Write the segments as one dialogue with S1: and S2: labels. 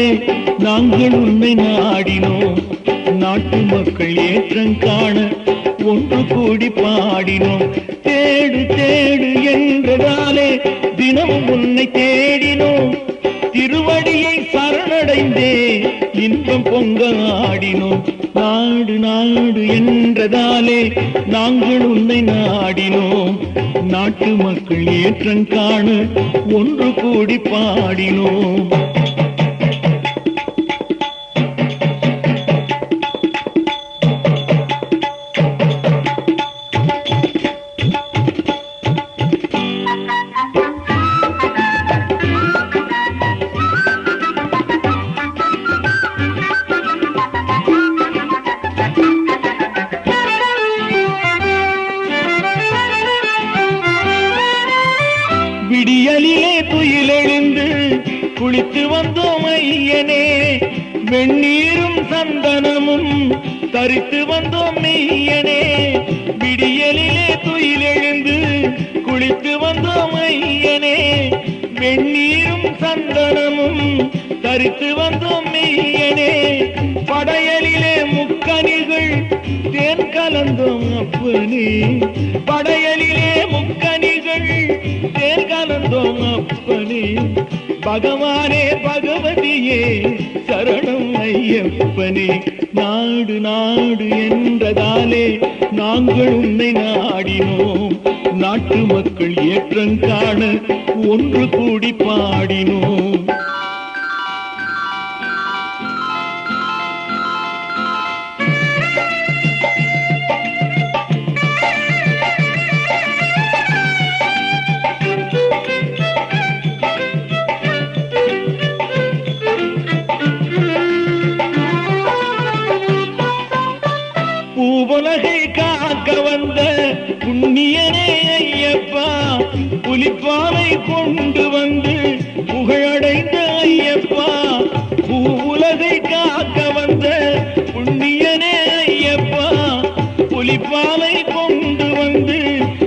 S1: நாடு நாங்கள் உண்மை நாடினோம். நாட்டு மக்கள் ஏற்றம் காண ஒன்று கூடி பாடினோம். தேடு தேடு என்றதாலே தினமும் உன்னை தேடினோம். திருவடியை சரணடைந்தே இன்பம் பொங்க ஆடினோம். நாடு நாடு என்றதாலே நாங்கள் உன்னை நாடினோம். நாட்டு மக்கள் ஏற்றம் காண ஒன்று கூடி பாடினோம். குளித்து வந்தோம் ஐயனே. வெந்நீரும் சந்தனமும் தரித்து வந்தோம் மெய்யனே. விடியலிலே துயிலெழுந்து குளித்து வந்தோம் ஐயனே. வெந்நீரும் சந்தனமும் தரித்து வந்தோம் மெய்யனே. படையலிலே முக்கணிகள் தேன் கலந்தோம் அப்பனே. படையலிலே பகவானே பகவதியே சரணம் ஐயப்பனே நாடு நாடு என்றதாலே நாங்கள் உன்னை நாடினோம். நாட்டு மக்கள் ஏற்றம் காண ஒன்று கூடி பாடினோம். பூவுலகை காக்க வந்த புண்ணியனே ஐயப்பா புலிப்பாலை கொண்டு வந்து புகழடைந்த ஐயப்பா பூவுலகை காக்க வந்த புண்ணியனே ஐயப்பா புலிப்பாலை கொண்டு வந்து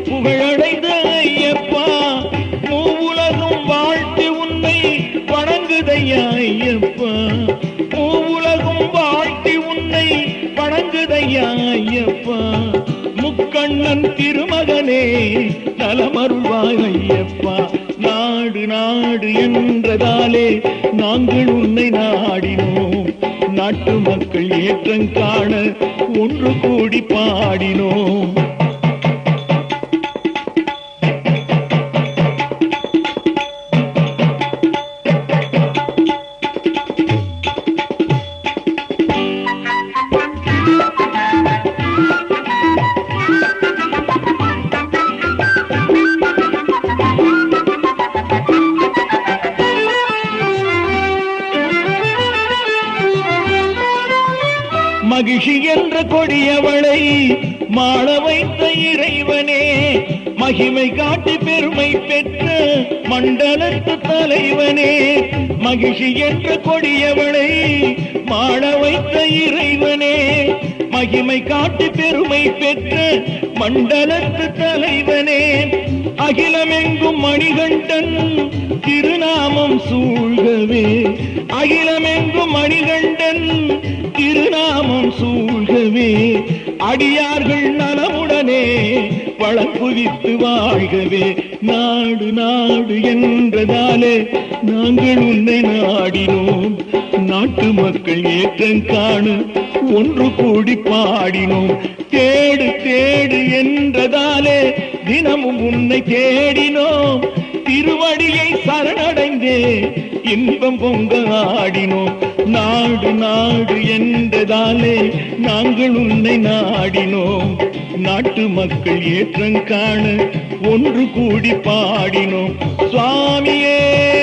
S1: புகழடைந்த ஐயப்பா. பூவுலகம் வாழ்த்து உன்னை வணங்குதையா கண்ணன் திருமகனே நலமருள்வாய் ஐயப்பா நாடு நாடு என்றதாலே நாங்கள் உன்னை நாடினோம். நாட்டு மக்கள் ஏற்றம் காண ஒன்று கூடி பாடினோம். மகிழ்ச்சி என்ற கொடியவளை மாள வைத்த இறைவனே. மகிமை காட்டி பெருமை பெற்ற மண்டலத்து தலைவனே. மகிழ்ச்சி என்ற கொடியவளை மாள வைத்த இறைவனே. மகிமை காட்டி பெருமை பெற்ற மண்டலத்து தலைவனே. அகிலமெங்கும் மணிகண்டன் திருநாமம் சூழ்கவே. அகிலமெங்கும் மணிகண்டன் திருநாமம் சூழ்கவே. அடியார்கள் நலமுடனே வளர்ப்புவித்து வாழ்கவே. நாடு நாடு என்றதாலே நாங்கள் உன்னை நாடினோம். நாட்டு மக்கள் ஏற்றம் காண ஒன்று கூடி பாடினோம். தேடு தேடு என்றதாலே தினமும் உன்னை தேடினோம். திருவடியை சரணடைந்தே இன்பம் பொங்க ஆடினோம். நாடு நாடு என்றதாலே நாங்கள் உன்னை நாடினோம். நாட்டு மக்கள் ஏற்றம் காண ஒன்று கூடி பாடினோம். சுவாமியே!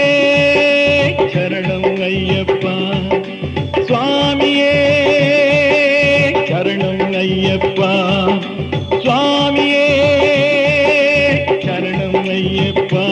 S1: ஐயப்பா